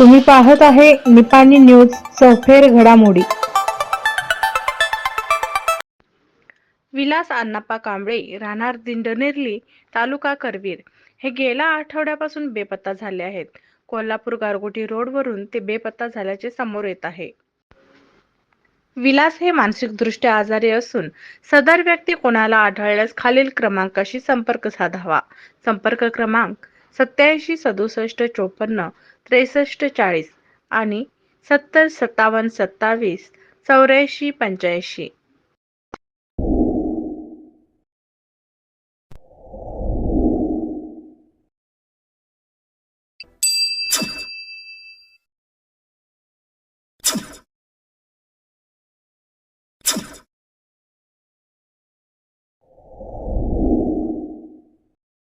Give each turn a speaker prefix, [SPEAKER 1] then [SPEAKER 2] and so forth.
[SPEAKER 1] तुम्ही पाहत आहे निपाणी न्यूज चौफेर घडामोडी.
[SPEAKER 2] विलास अण्णाप्पा कांबळे राहणार दिंडनेरली तालुका करवीर. हे गेल्या आठवड्यापासून बेपत्ता झाले आहेत. कोल्हापूर गारगोटी रोडवरून ते बेपत्ता झाल्याचे समोर येत आहे. विलास हे मानसिकदृष्ट्या आजारी असून सदर व्यक्ती कोणाला आढळल्यास खालील क्रमांकाशी संपर्क साधावा. संपर्क क्रमांक सत्याऐंशी सदुसष्ट चोपन्न त्रेसष्ट चाळीस आणि सत्तर सत्तावन्न सत्तावीस चौऱ्याऐंशी पंच्याऐंशी.